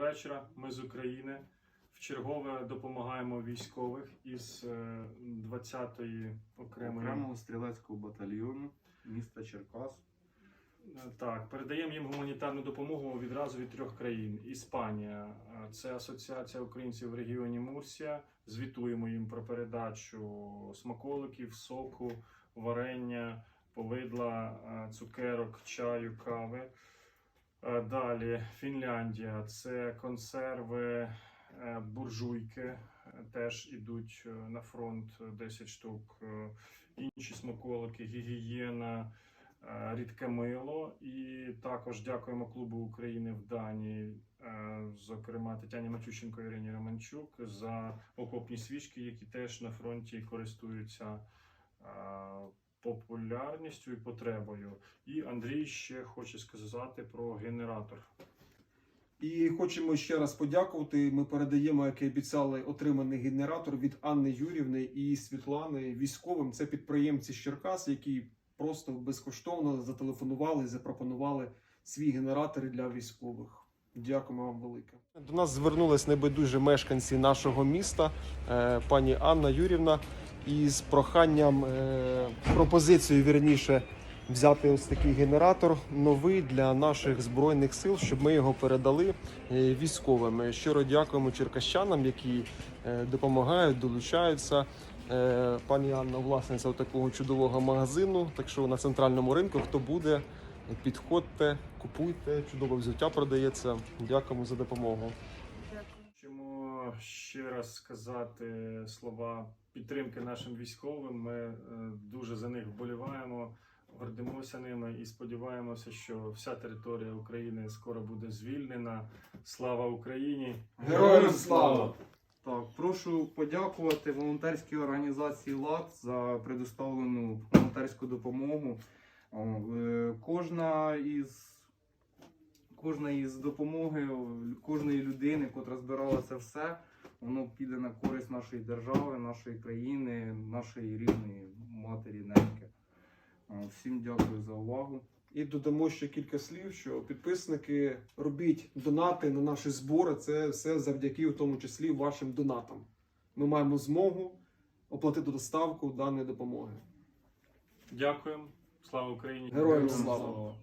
вечора. Ми з України. Вчергове допомагаємо військових із е, 20-ї окремої окремого стрілецького батальйону міста Черкас. Е, Так, передаємо їм гуманітарну допомогу відразу від трьох країн. Іспанія е, це Асоціація українців в регіоні Мурсія. Звітуємо їм про передачу смаколиків, соку, варення, повидла, е, цукерок, чаю, кави. Е, Далі Фінляндія це консерви, е, буржуйки. е, Теж ідуть на фронт е, 10 штук. Інші смаколики, гігієна, рідке мило. І також дякуємо клубу України в Данії, зокрема Тетяні Матющенко і Ірині Романчук за окопні свічки, які теж на фронті користуються популярністю і потребою. І Андрій ще хоче сказати про генератор. І хочемо ще раз подякувати. Ми передаємо, як і обіцяли, отриманий генератор від Анни Юрівни і Світлани військовим. Це підприємці з Черкас, які просто безкоштовно зателефонували і запропонували свій генератор для військових. Дякуємо вам велике. До нас звернулись небайдужі мешканці нашого міста, е, пані Анна Юрівна, із проханням е, пропозицією вірніше взяти ось такий генератор новий для наших збройних сил, щоб ми його передали е, військовим. Щиро дякуємо черкащанам, які е, допомагають, долучаються. Е, Пані Анна, власниця такого чудового магазину. Так що на центральному ринку, хто буде, підходьте, купуйте. Чудове взуття продається. Дякуємо за допомогу. Ще раз сказати слова підтримки нашим військовим. Ми е, дуже за них вболіваємо, гордимося ними і сподіваємося, що вся територія України скоро буде звільнена. Слава Україні! Героям слава! Так, прошу подякувати волонтерській організації ЛАД за предоставлену волонтерську допомогу. Е, Кожна із кожна із допомоги кожної людини, котра збирала це все, воно піде на користь нашої держави, нашої країни, нашої рідної матері неньки. Всім дякую за увагу. І додамо ще кілька слів, що підписники робіть донати на наші збори. Це все завдяки, в тому числі, вашим донатам. Ми маємо змогу оплатити доставку даної допомоги. Дякуємо! Слава Україні! Героям слава!